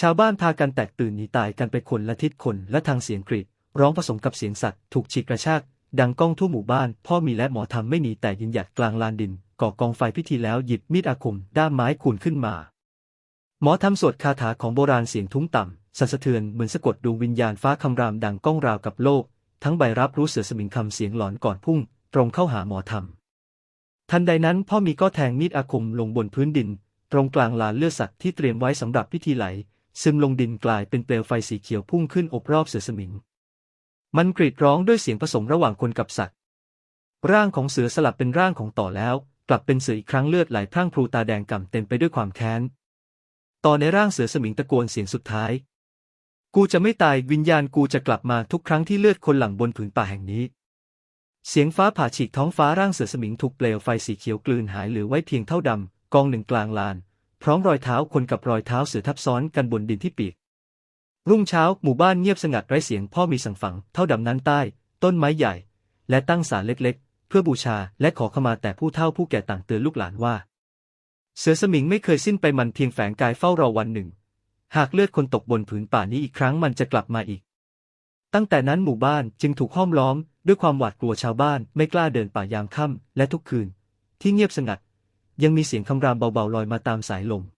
ชาวบ้านพากันแตกตื่นหนีตายกันไปคนละทิศคนและทางเสียงกรีดร้องผสมกับเสียงสัตว์ถูกฉีกกระชากดังก้องทั่วหมู่บ้าน พ่อมีและหมอทำไม่หนีแต่ยืนหยัดกลางลานดิน ก่อกองไฟพิธีแล้วหยิบมีดอาคม ด้ามไม้ขูนขึ้นมา หมอทำสวดคาถาของโบราณเสียงทุ้มต่ำสั่นสะเทือนเหมือนสะกดดวงวิญญาณฟ้าคำรามดังก้องราวกับโลก ทั้งใบรับรู้เสือสมิงคำเสียงหลอนก่อนพุ่ง ตรงเข้าหาหมอทำทันใดนั้นพ่อมีก็แทงมีดอาคมลงบนพื้นดิน ตรงกลางลานเลือดสัตว์ที่เตรียมไว้สำหรับพิธีไหล ซึมลงดินกลายเป็นเปลวไฟสีเขียวพุ่งขึ้นอบรอบเสือสมิง มันกรีดร้องด้วยเสียงผสมระหว่างคนกับสัตว์ ร่างของเสือสลับเป็นร่างของต่อแล้ว กลับเป็นเสืออีกครั้งเลือดไหลพรั่งพรูตาแดงก่ำเต็มไปด้วยความแค้น ต่อในร่างเสือสมิงตะโกนเสียงสุดท้าย กูจะไม่ตายวิญญาณกูจะกลับมาทุกครั้งที่เลือดคนหลั่งบนผืนป่าแห่งนี้ เสียงฟ้าผ่าฉีกท้องฟ้าร่างเสือสมิงถูกเปลวไฟสีเขียวกลืนหายเหลือไว้เพียงเท่าดำกองหนึ่งกลางลาน พร้อมรอยเท้าคนกับรอยเท้าเสือทับซ้อนกันบนดินที่ปีกรุ่งเช้าหมู่บ้านเงียบสงัดไร้เสียงพ่อมีสั่งฝังเท่าดำนั้นใต้ ต้นไม้ใหญ่ และตั้งศาลเล็กๆ เพื่อบูชาและขอขมาแต่ผู้เฒ่าผู้แก่ต่างเตือนลูกหลานว่า เสือสมิงไม่เคยสิ้นไปมันเพียงแฝงกายเฝ้ารอวันหนึ่ง หากเลือดคนตกบนผืนป่านี้อีกครั้งมันจะกลับมาอีก ตั้งแต่นั้นหมู่บ้านจึงถูกห้อมล้อม ด้วยความหวาดกลัวชาวบ้านไม่กล้าเดินป่ายามค่ำและทุกคืน ที่เงียบสงัด ยังมีเสียงคำรามเบาๆลอยมาตามสายลม